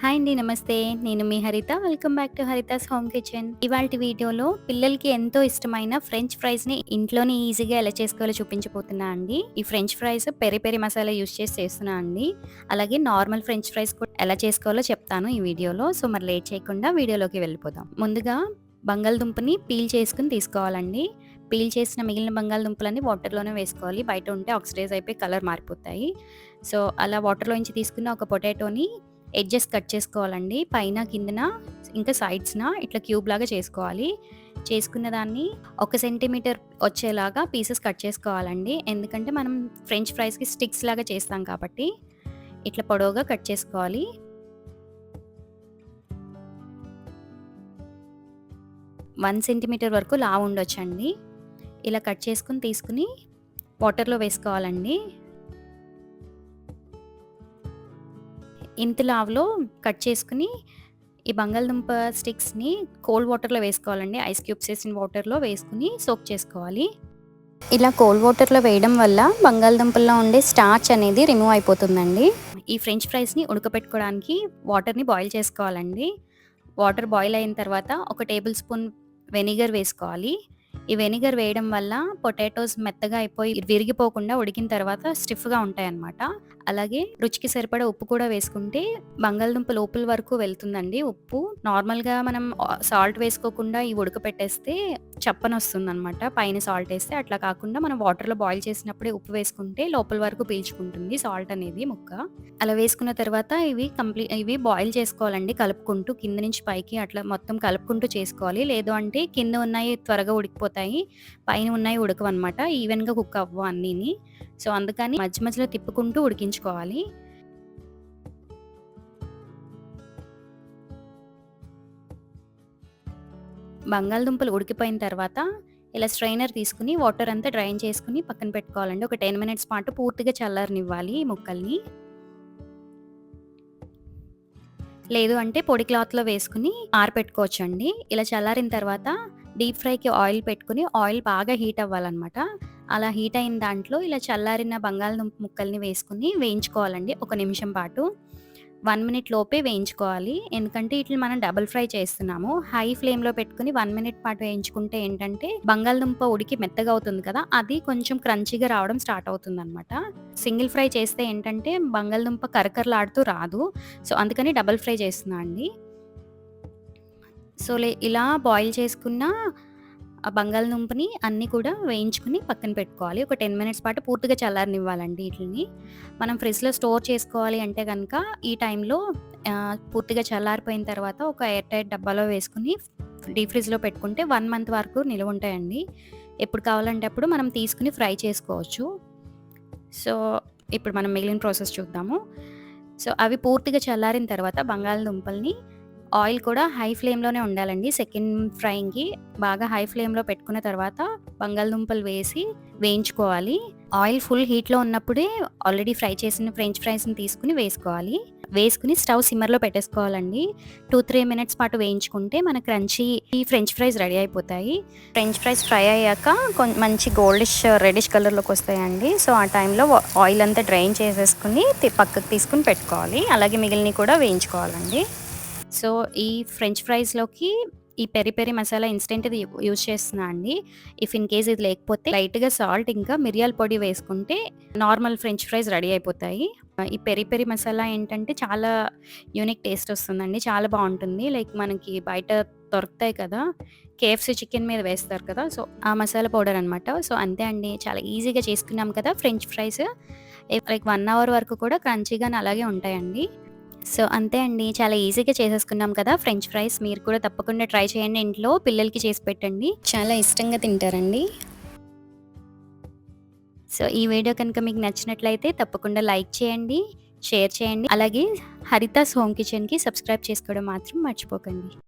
Hi అండి నమస్తే. నేను మీ Haritha. Welcome back to Haritha's home kitchen ఇవాళ వీడియోలో పిల్లలకి ఎంతో ఇష్టమైన ఫ్రెంచ్ ఫ్రైస్ని ఇంట్లోనే ఈజీగా ఎలా చేసుకోవాలో చూపించబోతున్నా అండి. ఈ French fries peri peri masala use చేసి చేస్తున్నా అండి. అలాగే నార్మల్ ఫ్రెంచ్ ఫ్రైస్ కూడా ఎలా చేసుకోవాలో చెప్తాను ఈ వీడియోలో. సో మరి లేట్ చేయకుండా వీడియోలోకి వెళ్ళిపోదాం. ముందుగా బంగాళదుంపని పీల్ చేసుకుని తీసుకోవాలండి. పీల్ చేసిన మిగిలిన బంగాళదుంపలన్నీ వాటర్లోనే వేసుకోవాలి. బయట ఉంటే ఆక్సిడైజ్ అయిపోయి కలర్ మారిపోతాయి. సో అలా వాటర్లో నుంచి తీసుకున్న ఒక పొటాటోని ఎడ్జెస్ కట్ చేసుకోవాలండి. పైన కిందన ఇంకా సైడ్స్న ఇట్లా క్యూబ్ లాగా చేసుకోవాలి. చేసుకున్న దాన్ని ఒక సెంటీమీటర్ వచ్చేలాగా పీసెస్ కట్ చేసుకోవాలండి. ఎందుకంటే మనం ఫ్రెంచ్ ఫ్రైస్కి స్టిక్స్ లాగా చేస్తాం కాబట్టి ఇట్లా పొడవుగా కట్ చేసుకోవాలి. వన్ సెంటీమీటర్ వరకు లావు ఉండొచ్చండి. ఇలా కట్ చేసుకుని తీసుకుని వాటర్లో వేసుకోవాలండి. ఇంతలావలో కట్ చేసుకుని ఈ బంగాళదుంప స్టిక్స్ని కోల్డ్ వాటర్లో వేసుకోవాలండి. ఐస్ క్యూబ్స్ వేసిన వాటర్లో వేసుకుని సోక్ చేసుకోవాలి. ఇలా కోల్డ్ వాటర్లో వేయడం వల్ల బంగాళదుంపల్లో ఉండే స్టార్చ్ అనేది రిమూవ్ అయిపోతుందండి. ఈ ఫ్రెంచ్ ఫ్రైస్ని ఉడకపెట్టుకోవడానికి వాటర్ని బాయిల్ చేసుకోవాలండి. వాటర్ బాయిల్ అయిన తర్వాత ఒక టేబుల్ స్పూన్ వెనిగర్ వేసుకోవాలి. ఈ వెనిగర్ వేయడం వల్ల పొటాటోస్ మెత్తగా అయిపోయి విరిగిపోకుండా ఉడికిన తర్వాత స్టిఫ్గా ఉంటాయి అన్నమాట అలాగే రుచికి సరిపడా ఉప్పు కూడా వేసుకుంటే బంగాళదుంప లోపల వరకు వెళ్తుందండి ఉప్పు. నార్మల్గా మనం సాల్ట్ వేసుకోకుండా ఈ ఉడకపెట్టేస్తే చప్పన వస్తుంది అనమాట పైన సాల్ట్ వేస్తే అట్లా కాకుండా మనం వాటర్లో బాయిల్ చేసినప్పుడే ఉప్పు వేసుకుంటే లోపల వరకు పీల్చుకుంటుంది సాల్ట్ అనేది ముక్క. అలా వేసుకున్న తర్వాత ఇవి కంప్లీట్ ఇవి బాయిల్ చేసుకోవాలండి కలుపుకుంటూ కింద నుంచి పైకి అట్లా మొత్తం కలుపుకుంటూ చేసుకోవాలి. లేదు అంటే కింద ఉన్నాయి త్వరగా ఉడికిపోతాయి పైన ఉన్నాయి ఉడకవన్నమాట. ఈవెన్గా కుక్ అవ్వు అన్నీని. సో అందుకని మధ్య మధ్యలో తిప్పుకుంటూ ఉడికించుకోవాలి. బంగాళదుంపలు ఉడికిపోయిన తర్వాత ఇలా స్ట్రైనర్ తీసుకుని వాటర్ అంతా డ్రైన్ చేసుకుని పక్కన పెట్టుకోవాలండి. ఒక టెన్ మినిట్స్ పాటు పూర్తిగా చల్లారనివ్వాలి ఈ ముక్కల్ని. లేదు అంటే పొడి క్లాత్లో వేసుకుని ఆరపెట్టుకోవచ్చండి. ఇలా చల్లారిన తర్వాత డీప్ ఫ్రైకి ఆయిల్ పెట్టుకుని ఆయిల్ బాగా హీట్ అవ్వాలన్నమాట. అలా హీట్ అయిన దాంట్లో ఇలా చల్లారిన బంగాళదుంప ముక్కల్ని వేసుకుని వేయించుకోవాలండి ఒక నిమిషం పాటు. వన్ మినిట్ లోపే వేయించుకోవాలి. ఎందుకంటే ఇట్లా మనం డబుల్ ఫ్రై చేస్తున్నాము. హై ఫ్లేమ్లో పెట్టుకుని వన్ మినిట్ పాటు వేయించుకుంటే ఏంటంటే బంగాళదుంప ఉడికి మెత్తగా అవుతుంది కదా అది కొంచెం క్రంచీగా రావడం స్టార్ట్ అవుతుంది అనమాట సింగిల్ ఫ్రై చేస్తే ఏంటంటే బంగాళదుంప కరకరలాడుతూ రాదు. సో అందుకని డబుల్ ఫ్రై చేస్తున్నా అండి. సో లే ఇలా బాయిల్ చేసుకున్న ఆ బంగాళదుంపని అన్నీ కూడా వేయించుకుని పక్కన పెట్టుకోవాలి. ఒక టెన్ మినిట్స్ పాటు పూర్తిగా చల్లారనివ్వాలండి వీటిని. మనం ఫ్రిడ్జ్లో స్టోర్ చేసుకోవాలి అంటే కనుక ఈ టైంలో పూర్తిగా చల్లారిపోయిన తర్వాత ఒక ఎయిర్ టైట్ డబ్బాలో వేసుకుని డీప్ ఫ్రిడ్జ్లో పెట్టుకుంటే వన్ మంత్ వరకు నిల్వ ఉంటాయండి. ఎప్పుడు కావాలంటే అప్పుడు మనం తీసుకుని ఫ్రై చేసుకోవచ్చు. సో ఇప్పుడు మనం మిగిలిన ప్రాసెస్ చూద్దాము. సో అవి పూర్తిగా చల్లారిన తర్వాత బంగాళదుంపల్ని ఆయిల్ కూడా హై ఫ్లేమ్లోనే ఉండాలండి. సెకండ్ ఫ్రైయింగ్కి బాగా హై ఫ్లేమ్లో పెట్టుకున్న తర్వాత బంగాళదుంపలు వేసి వేయించుకోవాలి. ఆయిల్ ఫుల్ హీట్లో ఉన్నప్పుడే ఆల్రెడీ ఫ్రై చేసిన ఫ్రెంచ్ ఫ్రైస్ని తీసుకుని వేసుకోవాలి. వేసుకుని స్టవ్ సిమ్మర్లో పెట్టేసుకోవాలండి. టూ త్రీ మినిట్స్ పాటు వేయించుకుంటే మన క్రంచీ ఫ్రెంచ్ ఫ్రైస్ రెడీ అయిపోతాయి. ఫ్రెంచ్ ఫ్రైస్ ఫ్రై అయ్యాక మంచి గోల్డిష్ రెడిష్ కలర్లోకి వస్తాయండి. సో ఆ టైంలో ఆయిల్ అంతా డ్రైన్ చేసేసుకుని పక్కకు తీసుకుని పెట్టుకోవాలి. అలాగే మిగిలినవి కూడా వేయించుకోవాలండి. సో ఈ ఫ్రెంచ్ ఫ్రైస్లోకి ఈ పెరి పెరి మసాలా ఇన్స్టెంట్ ఇది యూజ్ చేస్తున్నా అండి. ఇఫ్ ఇన్ కేస్ ఇది లేకపోతే లైట్గా సాల్ట్ ఇంకా మిరియాల పొడి వేసుకుంటే నార్మల్ ఫ్రెంచ్ ఫ్రైస్ రెడీ అయిపోతాయి. ఈ పెరి పెరి మసాలా ఏంటంటే చాలా యూనిక్ టేస్ట్ వస్తుందండి. చాలా బాగుంటుంది. లైక్ మనకి బయట దొరుకుతాయి కదా. కేఎఫ్సీ చికెన్ మీద వేస్తారు కదా. సో ఆ మసాలా పౌడర్ అనమాట సో అంతే అండి. చాలా ఈజీగా చేసుకున్నాం కదా french fries like one hour వరకు కూడా క్రంచీగా అలాగే ఉంటాయండి. సో అంతే అండి చాలా ఈజీగా చేసేసుకున్నాం కదా ఫ్రెంచ్ ఫ్రైస్. మీరు కూడా తప్పకుండా ట్రై చేయండి ఇంట్లో పిల్లలకి చేసి పెట్టండి. చాలా ఇష్టంగా తింటారండి. సో ఈ వీడియో కనుక మీకు నచ్చినట్లయితే తప్పకుండా లైక్ చేయండి షేర్ చేయండి. అలాగే హరితాస్ హోమ్ కిచెన్కి సబ్స్క్రైబ్ చేసుకోవడం మాత్రం మర్చిపోకండి.